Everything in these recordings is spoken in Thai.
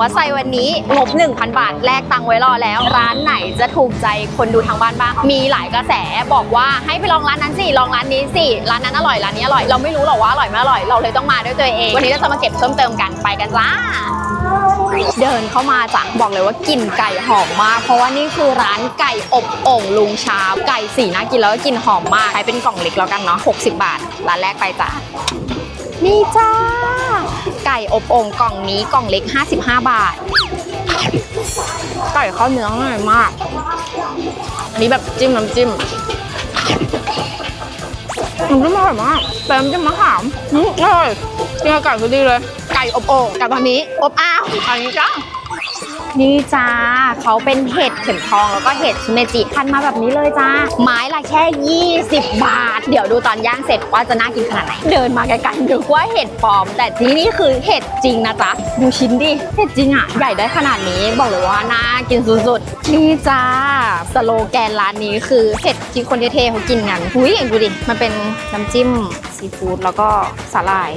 วัดไซวันนี้งบ1,000 บาทแลกตังค์ไว้รอแล้ว ร้านไหนจะถูกใจคนดูทางบ้านบ้าง มีหลายกระแสบอกว่าให้ไปลองร้านนั้นสิ ลองร้านนี้สิ ร้านนั้นอร่อย ร้านนี้อร่อย เราไม่รู้หรอกว่าอร่อยไม่อร่อย เราเลยต้องมาด้วยตัวเอง วันนี้เราจะมาเก็บเพิ่มเติมกัน ไปกันจ้าเดินเข้ามาจ้ะบอกเลยว่ากลิ่นไก่หอมมาก เพราะว่านี่คือร้านไก่อบโอ่งลุงชาไก่สีน่ากินแล้วก็กลิ่นหอมมากใช้เป็นกล่องเล็กแล้วกันเนาะ60 บาท ร้านแรกไปจ้ะนี่จ้า ไก่อบโอ่งกล่องนี้กล่องเล็ก 55 บาท ไก่ข้าวเนื้ออร่ายมาก อันนี้แบบจิ้มน้ำจิ้มน้ำจิ้มอร่อยมากแต่น้ำจิ้มมะขามอืมอร่อยกินกับไก่คือดีเลย ไก่อบโอ่งกับตอนนี้ อบอ้าวอันนี้จ้า นี่จ้าเขาเป็นเห็ดเข็มทองแล้วก็เห็ดชิเมจิพันมาแบบนี้เลยจ้าไม้ละแค่ 20 บาท เดี๋ยวดูตอนย่างเสร็จว่าจะน่ากินขนาดไหนเดินมาไกลๆดูว่าเห็ดปลอม แต่ที่นี่คือเห็ดจริงนะจ๊ะดูชิ้นดิเห็ดจริงอะใหญ่ได้ขนาดนี้บอกเลยว่าน่ากินสุดๆนี่จ้าสโลแกนร้านนี้คือเห็ดที่คนเท่ๆเขากินกันหุ้ยเองดูดิมันเป็นน้ำจิ้มซีฟู้ดแล้วก็สาหร่าย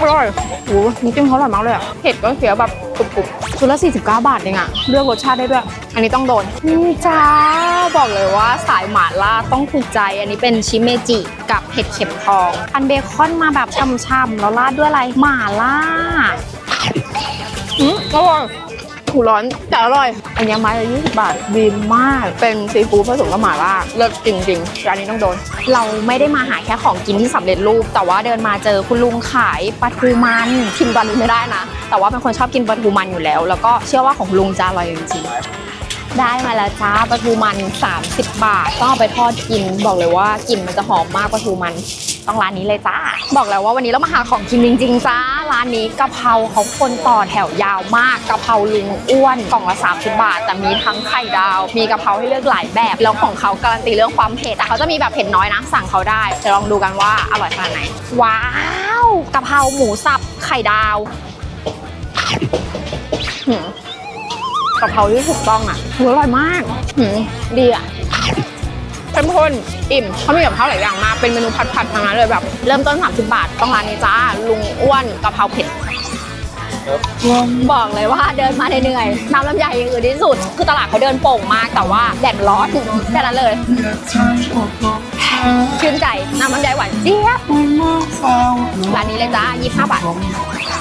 อร่อยโอ้น้ำจิ้มเขาอร่อยมากเลยอะเผ็ดก็เคี้ยวแบบกรุบๆชุดละ 49 บาทเองอะเลือกรสชาติได้ด้วย อันนี้ต้องโดน นี่จ้า บอกเลยว่าสายหมาล่าต้องถูกใจ อันนี้เป็นชิเมจิกับเห็ดเข็มทองพันเบคอนมาแบบช่ำๆแล้วราดด้วยอะไรหมาล่าอืมอร่อย หูร้อนแต่อร่อย อันนี้ไม้ละ20บาทดีมาก เป็นซีฟู้ดผสมกับหม่าล่าเลิศจริงๆร้านนี้ต้องโดน เราไม่ได้มาหาแค่ของกินที่สำเร็จรูป แต่ว่าเดินมาเจอคุณลุงขายปลาทูมันชิมปลาทูไม่ได้นะ แต่ว่าเป็นคนชอบกินปลาทูมันอยู่แล้ว แล้วก็เชื่อว่าของลุงจะอร่อยจริงๆได้มาแล้วจ้าปลาทูมัน 30 บาทต้องเอาไปทอดกินบอกเลยว่ากลิ่นมันจะหอมมากปลาทูมัน ต้องร้านนี้เลยจ้า บอกแล้วว่าวันนี้เรามาหาของกินจริงๆจ้า ร้านนี้กะเพราเขาคนต่อแถวยาวมากกะเพราลุงอ้วนกล่องละ30บาท แต่มีทั้งไข่ดาว มีกะเพราให้เลือกหลายแบบ แล้วของเขาการันตีเรื่องความเผ็ดแต่เขาจะมีแบบเผ็ดน้อยนะ สั่งเขาได้เดี๋ยวลองดูกันว่าอร่อยขนาดไหน ว้าวกะเพราหมูสับไข่ดาวกะเพราที่ถูกต้องอะอร่อยมากดีอะ เข้มข้นอิ่มเขามีกับข้าวหลายอย่างมากเป็นเมนูผัดๆทั้งนั้นเลยแบบ เริ่มต้น 30 บาท ต้องร้านนี้จ้า ลุงอ้วนกะเพราเผ็ดบอกเลยว่าเดินมาเหนื่อยๆน้ำลำไยอย่างอื่นที่สุด คือตลาดเขาเดินโป่งมากแต่ว่าแดดร้อนแค่นั้นเลย ชื่นใจน้ำลำไยหวานเจี๊ยบร้านนี้เลยจ้า25บาท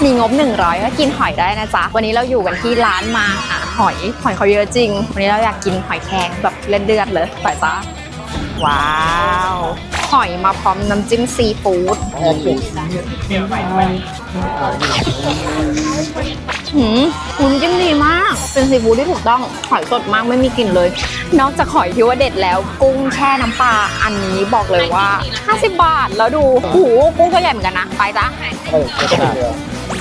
มีงบ 100 ก็กินหอยได้นะจ๊ะ วันนี้เราอยู่กันที่ร้านมาหาหอย หอยเขาเยอะจริง วันนี้เราอยากกินหอยแครงแบบเลือดเดือดๆเลยไปจ้า ว้าว หอยมาพร้อมน้ำจิ้มซีฟู้ดหืมน้ำจิ้มดีมาก เป็นซีฟู้ดที่ถูกต้อง หอยสดมากไม่มีกลิ่นเลย นอกจากหอยที่ว่าเด็ดแล้ว กุ้งแช่น้ำปลา อันนี้บอกเลยว่า 50 บาท แล้วดู โอ้โห กุ้งก็ใหญ่เหมือนกันนะ ไปจ้ะ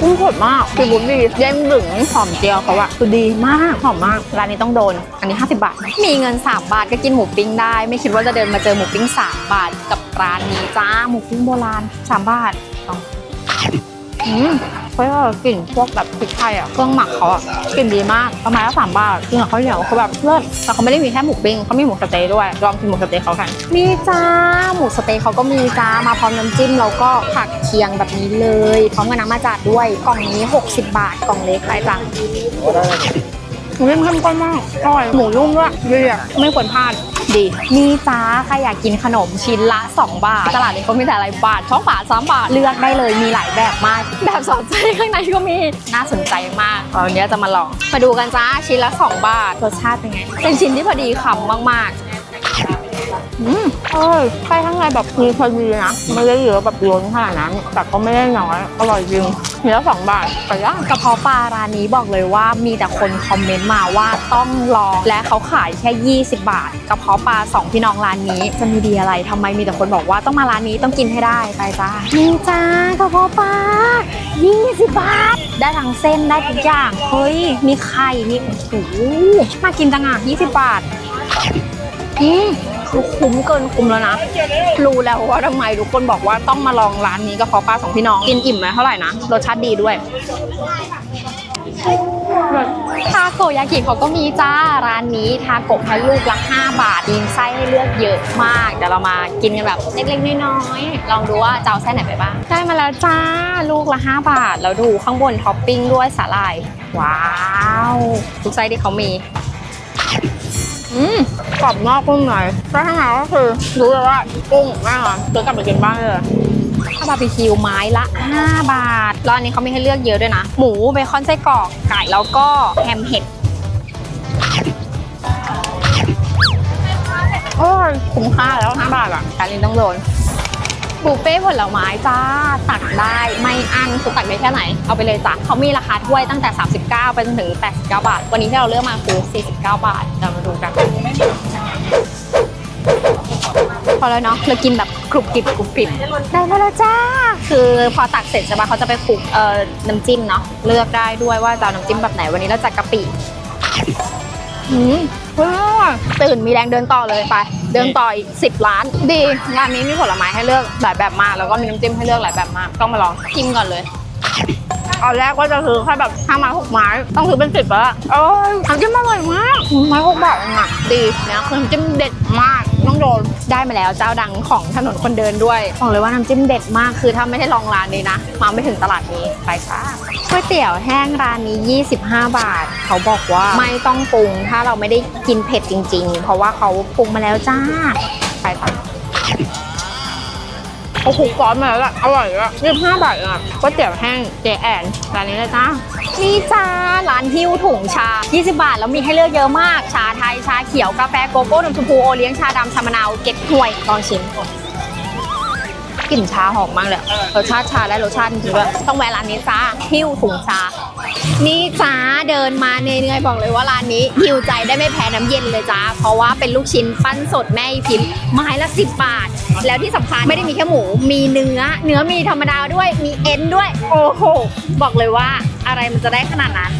กุ้งสดมากซีฟู้ดดีเด้งดึงหอมเจียวเขาอะคือดีมากหอมมากร้านนี้ต้องโดน อันนี้ 50 บาท มีเงิน 3 บาทก็กินหมูปิ้งได้ ไม่คิดว่าจะเดินมาเจอหมูปิ้ง 3 บาทกับร้านนี้จ้าหมูปิ้งโบราณ 3 บาท เขาอืมเฮ้ยกลิ่นพวกแบบพริกไทยอะเครื่องหมักเขาอะกลิ่นดีมากประมาณละสามบาทกินกับข้าวเหนียวเขาแบบเลิศแต่เขาไม่ได้มีแค่หมูปิ้งเขามีหมูสเต๊ะด้วยลองกินหมูสเต๊ะเขากันมีจ้าหมูสเต๊ะเขาก็มีจ้ามาพร้อมน้ำจิ้มแล้วก็ผักเคียงแบบนี้เลย พร้อมกับน้ำมาจัดด้วยกล่องนี้ 60 บาทกล่องเล็กไปจ้ะ เล่มเข้มข้นมากอร่อยหมูนุ่มด้วยดีอะไม่ควรพลาดดีมีจ้าใครอยากกินขนมชิ้นละ 2 บาท ตลาดนี้เขามีแต่อะไรบาทช่องบาทสามบาทเลือกได้เลยมีหลายแบบมาก แบบสอดไส้ข้างในก็มีน่าสนใจมากวันนี้จะมาลองมาดูกันจ้าชิ้นละ 2 บาทรสชาติเป็นไง เป็นชิ้นที่พอดีคำมากๆ อืมเอ้ยไส้ข้างในแบบมีพอดีนะ ไม่ได้เยอะแบบล้นขนาดนั้น แต่ก็ไม่ได้น้อย อร่อยจริงเนื้อสองบาทไก่ย่างกระเพาะปลาร้านนี้บอกเลยว่ามีแต่คนคอมเมนต์มาว่าต้องลอง และเขาขายแค่ 20 บาทกระเพาะปลาสองพี่น้องร้านนี้ จะมีดีอะไรทำไมมีแต่คนบอกว่าต้องมาร้านนี้ต้องกินให้ได้ไปจ้านี่จ้ากระเพาะปลา20 บาท ได้ทั้งเส้นได้ทุกอย่างเฮ้ยมีไข่มีโอ้โหน่ากินจังอะ20 บาทอืม คือคุ้มเกินคุ้มแล้วนะ รู้แล้วว่าทำไมทุกคนบอกว่าต้องมาลองร้านนี้กระเพาะปลาสองพี่น้อง กินอิ่มไหมเท่าไหร่นะ รสชาติดีด้วยทาโกยากิเขาก็มีจ้าร้านนี้ทาโกะให้ลูกละ 5 บาทมีไส้ให้เลือกเยอะมาก เดี๋ยวเรามากินกันแบบเล็กๆน้อยๆลองดูว่าจะเอาไส้ไหนไปบ้างได้มาแล้วจ้าลูกละ 5 บาท แล้วดูข้างบนท็อปปิ้งด้วยสาหร่าย ว้าว ทุกไส้ที่เขามีอืม กรอบนอกกุ้งหน่อยแล้วข้างในก็คือรู้เลยว่ากุ้งแน่นอนซื้อกลับไปกินบ้านเลยถ้าบาร์บีคิวไม้ละ 5 บาท แล้วอันนี้เขามีให้เลือกเยอะด้วยนะ หมูเบคอนไส้กรอกไก่แล้วก็แฮมเห็ดโอ้ยคุ้มค่าแล้ว 5 บาทอะการนี้ต้องโดนบุฟเฟ่ต์ผลไม้จ้าตักได้ไม่อั้นคือตักได้แค่ไหน เอาไปเลยจ้ะเขามีราคาถ้วยตั้งแต่ 39 ไปจนถึง 89 บาท วันนี้ที่เราเลือกมาคือ 49 บาทเรามาดูกันพ อแล้วเนาะเรากินแบบกรุบกริบกรุบกริบได้มาแล้วจ้า คือพอตักเสร็จใช่ปะเขาจะไปคลุกเอ่อน้ำจิ้มเนาะเลือกได้ด้วยว่าจะเอาน้ำจิ้มแบบไหนวันนี้เราจัดกะปิอืมว้าวตื่นมีแรงเดินต่อเลยไป เดินต่ออีก10ล้าน ดีงานนี้มีผลไม้ให้เลือกหลายแบบมาก แล้วก็มีน้ำจิ้มให้เลือกหลายแบบมาก ต้องมาลองชิมก่อนเลยตอนแรกก็จะซื้อแค่แบบห้าไม้หกไม้ ต้องซื้อเป็นสิบแล้วอะโอ้ยน้ำจิ้มอร่อยมากไม้หกบาทเองอะดีเนี่ยคือน้ำจิ้มเด็ดมากต้ องโดนได้มาแล้วเจ้าดังของถนนคนเดินด้วยบอกเลยว่าน้ำจิ้มเด็ดมากคือถ้าไม่ได้ลองร้านนี้นะมาไม่ถึงตลาดนี้ไปค่ะก๋วยเตี๋ยวแห้งร้านนี้ 25 บาท เขาบอกว่าไม่ต้องปรุง ถ้าเราไม่ได้กินเผ็ดจริง ๆ เพราะว่าเขาปรุงมาแล้วจ้า ไปค่ะเขาคุกซอสมาแล้วล่ะอร่อยแล้วยี่สิบห้าบาทองอะก๋วยเตี๋ยวแห้งเจแอนร้านนี้เลยจ้า นี่จ้าร้านหิ้วถุงชา 20 บาท แล้วมีให้เลือกเยอะมาก ชาไทย ชาเขียว กาแฟโกโก้นมชมพูโอเลี้ยง ชาดำชามะนาว เก็บถ้วยลองชิมกลิ่นชาหอมมากเลยรสชาติชาและรสชาติจริงด้วยต้องแวะร้านนี้จ้าหิ้วถุงชา นี่จ้าเดินมาเหนื่อยๆบอกเลยว่าร้านนี้หิวใจได้ไม่แพ้น้ำเย็นเลยจ้าเพราะว่าเป็นลูกชิ้นปั้นสดแม่พิมพ์ไม้ละ 10 บาท แล้วที่สำคัญไม่ได้มีแค่หมู มีเนื้อ เนื้อมีธรรมดาด้วย มีเอ็นด้วย โอ้โห บอกเลยว่า อะไรมันจะได้ขนาดนั้น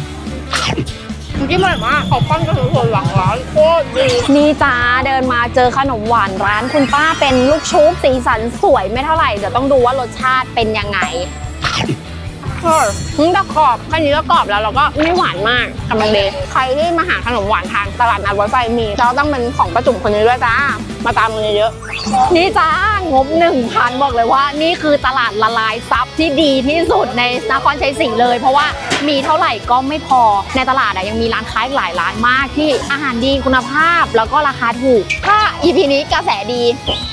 จริงๆอร่อยมากเขาปั้นก็คือส่วนหลังร้านโคตรดีนี่จ้าเดินมาเจอขนมหวานร้านคุณป้าเป็นลูกชุบสีสันสวยไม่เท่าไหร่เดี๋ยวต้องดูว่ารสชาติเป็นยังไง เออมันจะกรอบแค่นี้ก็กรอบแล้วเราก็ไม่หวานมากกำลังดีใครที่มาหาขนมหวานทางตลาดนัดรถไฟมีเราต้องเป็นของประจุมคนนี้ด้วยจ้า มาตามมือเยอะๆนี่จ้างบ1,000บอกเลยว่า นี่คือตลาดละลายซับที่ดีที่สุดในนครชัยศรีเลย เพราะว่ามีเท่าไหร่ก็ไม่พอในตลาดอะยังมีร้านค้าอีกหลายร้านมากที่อาหารดีคุณภาพแล้วก็ราคาถูก ถ้า EP นี้กระแสดี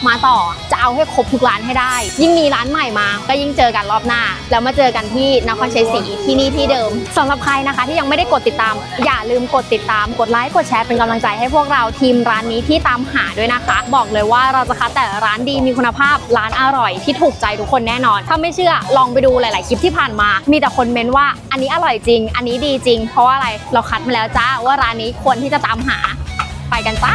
มาต่อจะเอาให้ครบทุกร้านให้ได้ ยิ่งมีร้านใหม่มา ก็ยิ่งเจอกันรอบหน้า แล้วมาเจอกันที่นครชัยศรีที่นี่ที่เดิมสำหรับใครนะคะที่ยังไม่ได้กดติดตาม อย่าลืมกดติดตาม กดไลค์กดแชร์เป็นกำลังใจให้พวกเราทีมร้านนี้ที่ตามหาด้วยนะคะ บอกเลยว่าเราจะคัดแต่ร้านดีมีคุณภาพร้านอร่อยที่ถูกใจทุกคนแน่นอน ถ้าไม่เชื่อลองไปดูหลาย ๆ คลิปที่ผ่านมา มีแต่คนเมนว่าอันนี้อร่อยจริง อันนี้ดีจริง เพราะว่าอะไรเราคัดมาแล้วจ้าว่าร้านนี้ควรที่จะตามหาไปกันจ้า